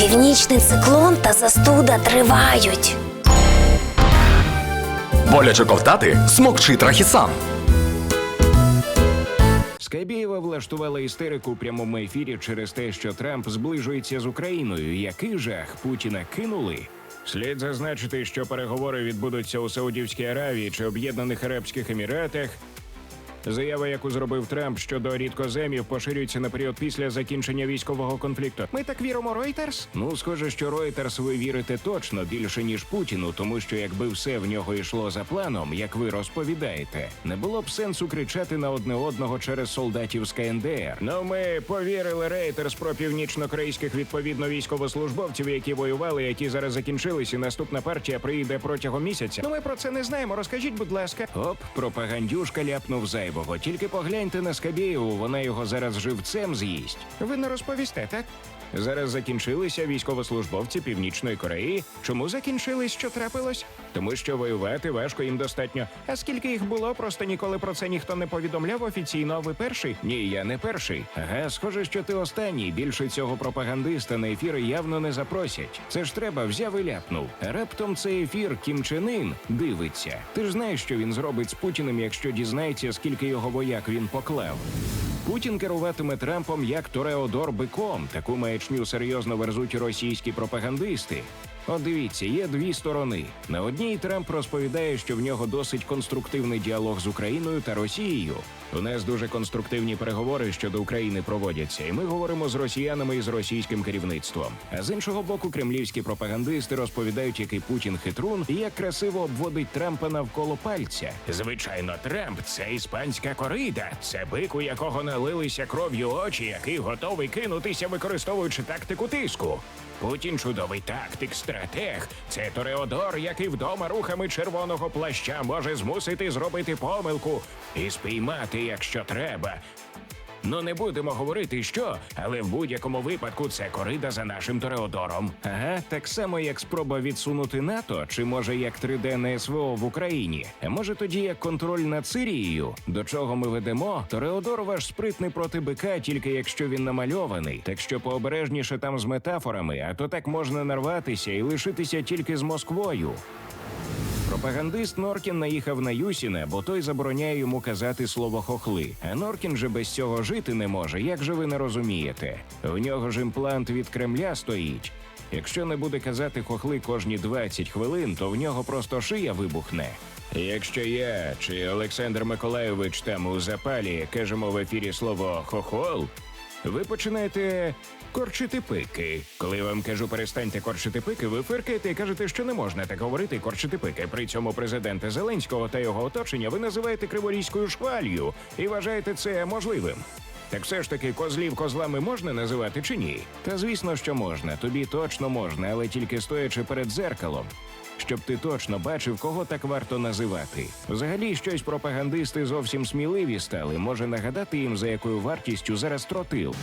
Північний циклон та застуда тривають. Боляче ковтати смокчи трахісан. Скайбієва влаштувала істерику у прямому ефірі через те, що Трамп зближується з Україною. Який жах Путіна кинули? Слід зазначити, що переговори відбудуться у Саудівській Аравії чи Об'єднаних Арабських Еміратах. Заява, яку зробив Трамп щодо рідкоземів, поширюється на період після закінчення військового конфлікту. Ми так віримо Reuters? Ну, схоже, що Reuters ви вірите точно більше ніж Путіну, тому що якби все в нього йшло за планом, як ви розповідаєте, не було б сенсу кричати на одне одного через солдатів з КНДР. Ну, ми повірили Reuters про північно-корейських відповідно військовослужбовців, які воювали, які зараз закінчились, і наступна партія приїде протягом місяця. Ну, ми про це не знаємо. Розкажіть, будь ласка. Оп, пропагандюшка ляпнув зайвого. Тільки погляньте на Скабєєву, вона його зараз живцем з'їсть. Ви не розповісте, так? Зараз закінчилися військовослужбовці Північної Кореї. Чому закінчились? Що трапилось? Тому що воювати важко їм достатньо. А скільки їх було, просто ніколи про це ніхто не повідомляв офіційно. А ви перший? Ні, я не перший. Ага, схоже, що ти останній. Більше цього пропагандиста на ефіри явно не запросять. Це ж треба взяв і ляпнув. Раптом цей ефір Кім Чен Ін дивиться. Ти ж знаєш, що він зробить з Путіним, якщо дізнається, скільки його вояк він поклав. Путін керуватиме Трампом як Тореодор биком. Таку маячню серйозно верзуть російські пропагандисти. От дивіться, є дві сторони. На одній Трамп розповідає, що в нього досить конструктивний діалог з Україною та Росією. У нас дуже конструктивні переговори щодо України проводяться, і ми говоримо з росіянами і з російським керівництвом. А з іншого боку, кремлівські пропагандисти розповідають, який Путін хитрун і як красиво обводить Трампа навколо пальця. Звичайно, Трамп це іспанська корида, це бик, у якого налилися кров'ю очі, який готовий кинутися, використовуючи тактику тиску. Путін чудовий тактик, стратег. Це Тореодор, який вдома рухами червоного плаща може змусити зробити помилку і спіймати, якщо треба. Ну не будемо говорити, що, але в будь-якому випадку це корида за нашим Тореодором. Ага, так само як спроба відсунути НАТО, чи може як триденне СВО в Україні, може тоді як контроль над Сирією. До чого ми ведемо? Тореодор ваш спритний проти бика, тільки якщо він намальований. Так що пообережніше там з метафорами, а то так можна нарватися і лишитися тільки з Москвою. Пропагандист Норкін наїхав на Юсіна, бо той забороняє йому казати слово хохли. А Норкін же без цього жити не може. Як же ви не розумієте? В нього ж імплант від Кремля стоїть. Якщо не буде казати хохли кожні 20 хвилин, то в нього просто шия вибухне. Якщо я чи Олександр Миколайович там у запалі кажемо в ефірі слово хохол, ви починаєте корчити пики. Коли вам кажу перестаньте корчити пики, ви фиркаєте і кажете, що не можна так говорити корчити пики. При цьому президента Зеленського та його оточення ви називаєте криворізькою швалью і вважаєте це можливим. Так все ж таки козлів козлами можна називати чи ні? Та звісно, що можна. Тобі точно можна, але тільки стоячи перед зеркалом. Щоб ти точно бачив, кого так варто називати. Взагалі, щось пропагандисти зовсім сміливі стали. Може нагадати їм, за якою вартістю зараз тротил.